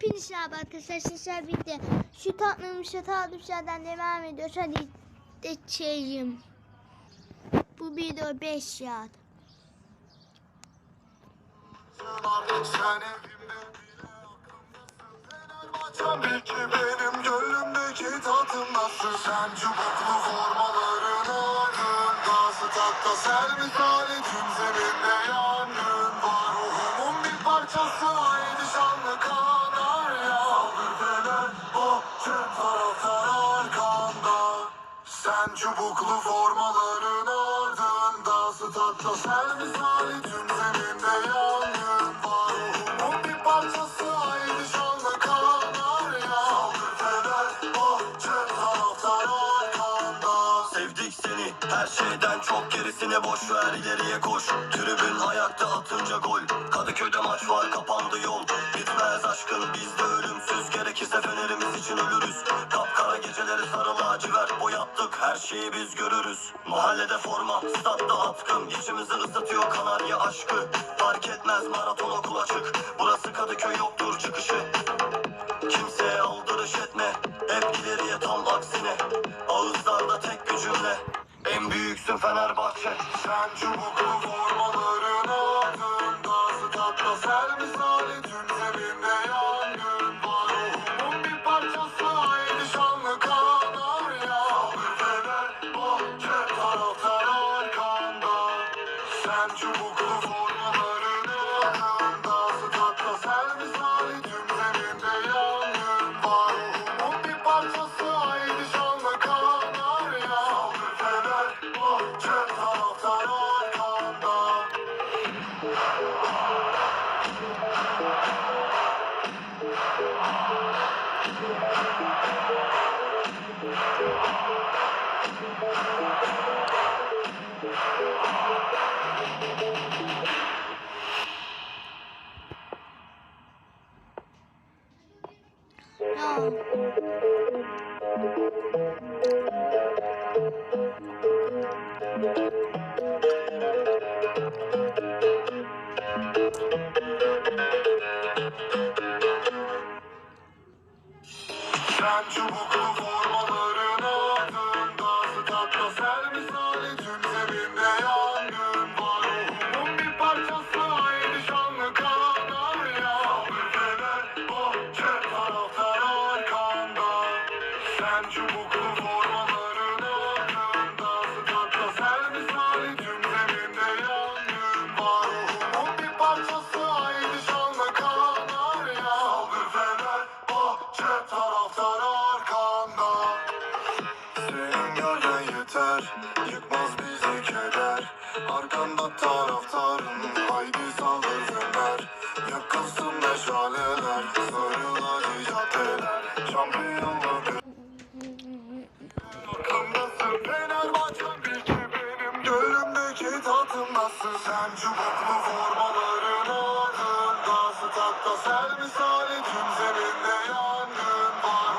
Hepiniz merhaba arkadaşlar. Sizler birlikte şu tatlım şu tatlım şeyden devam ediyor. Hadi geçeyim. Bu video 5 saat. Sen evimde bile aklımdasın Fenerbahçem belki benim gönlümdeki nasıl Sen ser misali çubuklu formaların ardında Statta ser misali tüm zeminde yangın var. Ruhumun bir parçası haydi şanlı kanarya Saldır Fener bahçe taraftar arkanda. Sevdik seni her şeyden çok gerisine boş ver ileriye koş. Tribün ayakta atınca gol. Kadıköy'de maç var kapandı yol. Bitmez aşkın bizde ölümsüz şeyi biz görürüz. Mahallede forma statta atkım İçimizi ısıtıyor kanarya aşkı. Fark etmez maraton okul açık. Burası Kadıköy yoktur çıkışı. Kimseye aldırış etme. Hep ileriye tam aksine. Ağızlarda tek bir cümle En büyüksün Fenerbahçe. Sen çubuklu Ya. Sen çubuklu Yıkmaz bizi keder. Arkanda taraftarın Ser misali tüm zeminde yangın var.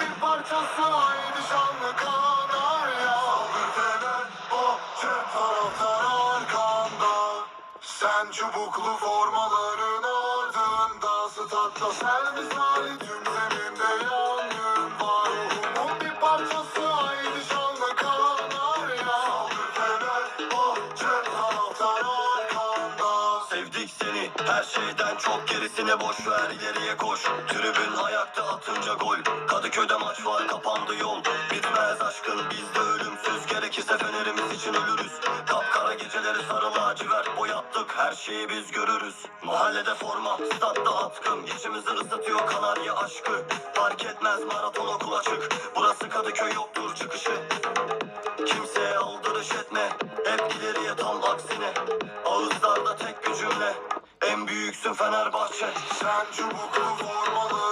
Bir parçası haydi şanlı kanarya Saldır Fenerbahçe taraftar arkanda. Sen çubuklu formaların ardında Statta ser misali şeyden çok gerisine boş ver ileriye koş. Tribün ayakta atınca gol. Kadıköy'de maç var kapandı yol. Bitmez aşkın bizde ölümsüz. Gerekirse fenerimiz için ölürüz. Kapkara geceleri sarı lacivert boyattık. Her şeyi biz görürüz. Mahallede forma statta atkım İçimizi ısıtıyor kanarya aşkı. Fark etmez maraton okul açık Burası Kadıköy yoktur çıkışı. Kimseye aldırış etme. Hep ileriye tam aksine büyüksün Fenerbahçe. Sen çubuklu formaların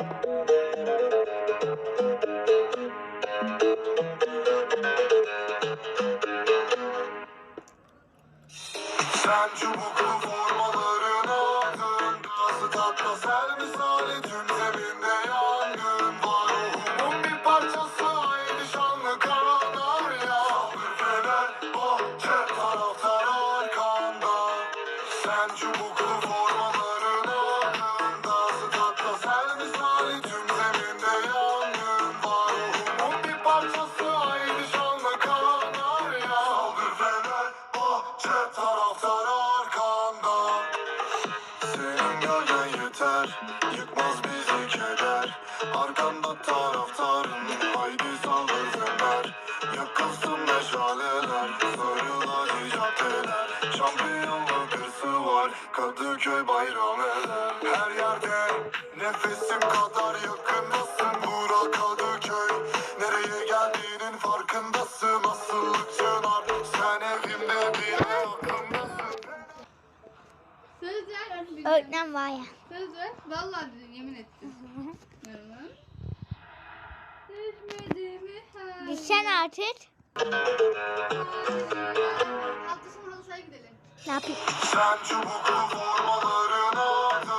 otro sabe. Öğretmen var ya. Söz ver. Vallahi dedim yemin ettim. Düşmediğimi her Düşsen artık. Altı sıfır olsaydı gidelim. Ne yapayım? Sen çubuklu formalarına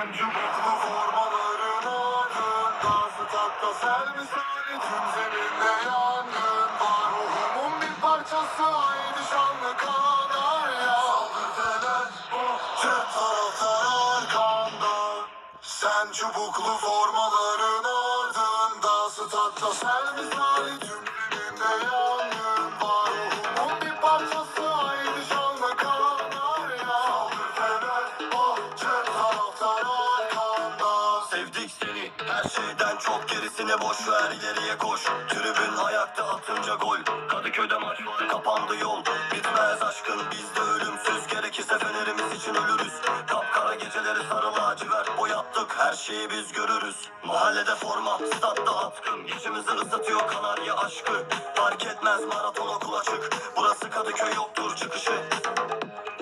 Öğrenci okulu formalarını Gazlı takla sel misali tüm zeminde yangın Var ruhumun bir parçası aynı kadar ya. Saldırteler tüm taraftar Sen çubuklu formaların ardında Statla sel misali yok gerisini boş ver geriye koş. Tribün ayakta atınca gol. Kadıköy'de maç var kapandı yol. Bitmez aşkın bizde ölümsüz. Gerekirse fenerimiz için ölürüz. Kapkara geceleri sarı lacivert Boyattık her şeyi biz görürüz. Mahallede forma statta atkın. İçimizi ısıtıyor kanarya aşkı. Fark etmez maraton okul açık. Burası Kadıköy yoktur çıkışı.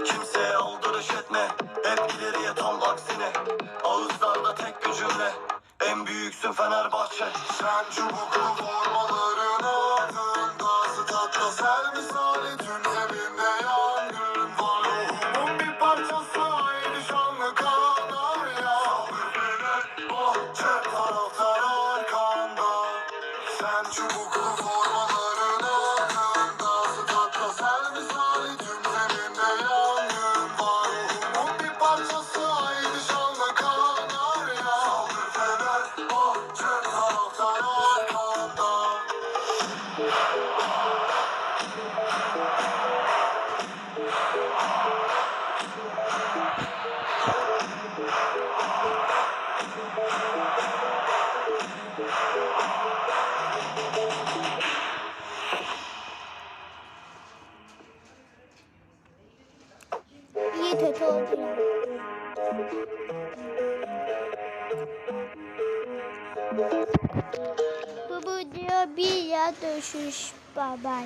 Kimseye aldırış etme. Hep ileriye tam aksine. Ağızlarda tek bir cümle büyüksün Fenerbahçe. Sen çubuklu formaların altında Statta sel misali Bye bye.